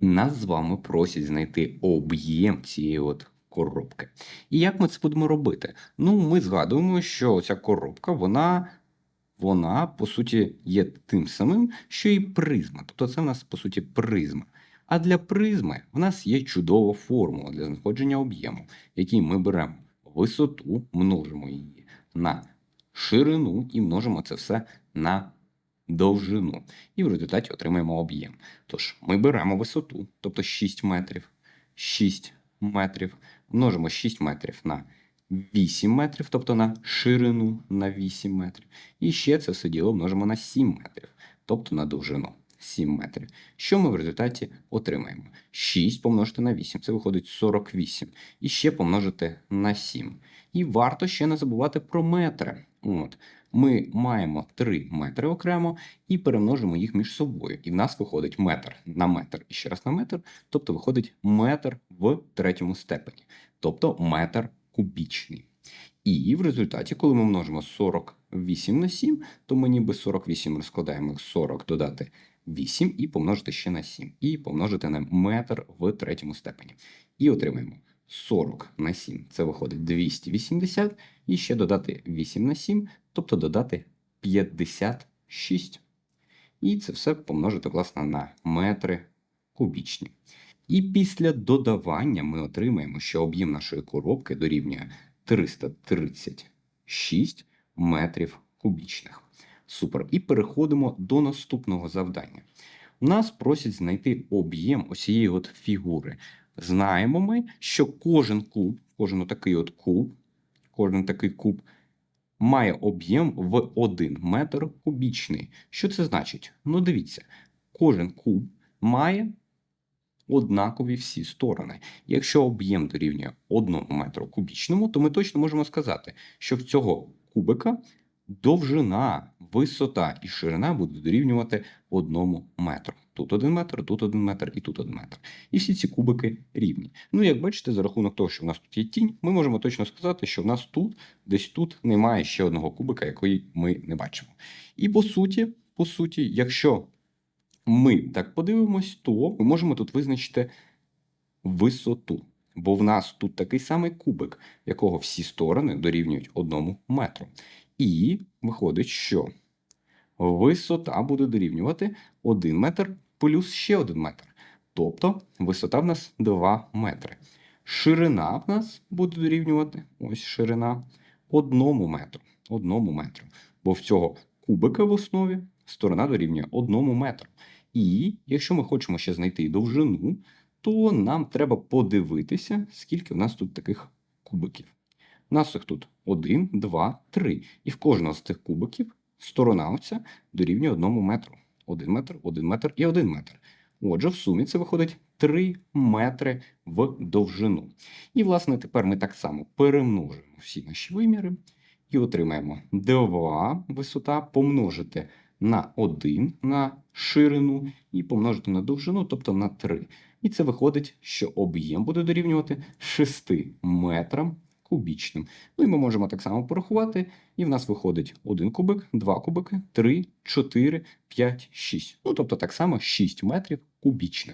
Нас з вами просять знайти об'єм цієї от коробки. І як ми це будемо робити? Ну, ми згадуємо, що ця коробка, вона, вона по суті, є тим самим, що і призма. Тобто це в нас, по суті, призма. А для призми в нас є чудова формула для знаходження об'єму, який ми беремо висоту, множимо її на ширину і множимо це все на довжину. І в результаті отримаємо об'єм. Тож ми беремо висоту, тобто 6 метрів, 6 метрів, множимо 6 метрів на 8 метрів, тобто на ширину на 8 метрів. І ще це все діло множимо на 7 метрів, тобто на довжину 7 метрів. Що ми в результаті отримаємо? 6 помножити на 8, це виходить 48. І ще помножити на 7. І варто ще не забувати про метри. От. Ми маємо 3 метри окремо і перемножимо їх між собою. І в нас виходить метр на метр і ще раз на метр, тобто виходить метр в третьому степені, тобто метр кубічний. І в результаті, коли ми множимо 48 на 7, то ми ніби 48 розкладаємо як 40 додати 8 і помножити ще на 7. І помножити на метр в третьому степені. І отримаємо 40 на 7. Це виходить 280. І ще додати 8 на 7, тобто додати 56. І це все помножити, власне, на метри кубічні. І після додавання ми отримаємо, що об'єм нашої коробки дорівнює 336 метрів кубічних. Супер. І переходимо до наступного завдання. Нас просять знайти об'єм усієї от фігури. Знаємо ми, що кожен куб, кожен отакий от куб, кожен такий куб має об'єм в 1 метр кубічний. Що це значить? Ну, дивіться, кожен куб має однакові всі сторони. Якщо об'єм дорівнює 1 метру кубічному, то ми точно можемо сказати, що в цього кубика довжина, висота і ширина будуть дорівнювати 1 метру. Тут 1 метр, тут 1 метр і тут 1 метр. І всі ці кубики рівні. Ну, як бачите, за рахунок того, що в нас тут є тінь, ми можемо точно сказати, що в нас тут, десь тут немає ще одного кубика, який ми не бачимо. І по суті, по суті, якщо ми так подивимось, то ми можемо тут визначити висоту. Бо в нас тут такий самий кубик, якого всі сторони дорівнюють 1 метру. І виходить, що висота буде дорівнювати 1 метр плюс ще 1 метр. Тобто висота в нас 2 метри. Ширина в нас буде дорівнювати ось ширина 1 метру. 1 метру. Бо в цього кубика в основі сторона дорівнює 1 метру. І якщо ми хочемо ще знайти довжину, то нам треба подивитися, скільки в нас тут таких кубиків. У нас їх тут 1, 2, 3. І в кожного з цих кубиків сторона оця дорівнює 1 метру. 1 метр, 1 метр і 1 метр. Отже, в сумі це виходить 3 метри в довжину. І, власне, тепер ми так само перемножимо всі наші виміри і отримаємо 2 висота помножити на 1 на ширину і помножити на довжину, тобто на 3. І це виходить, що об'єм буде дорівнювати 6 метрам кубічним. Ну і ми можемо так само порахувати, і в нас виходить 1 кубик, 2 кубики, 3, 4, 5, 6. Ну тобто так само 6 метрів кубічних.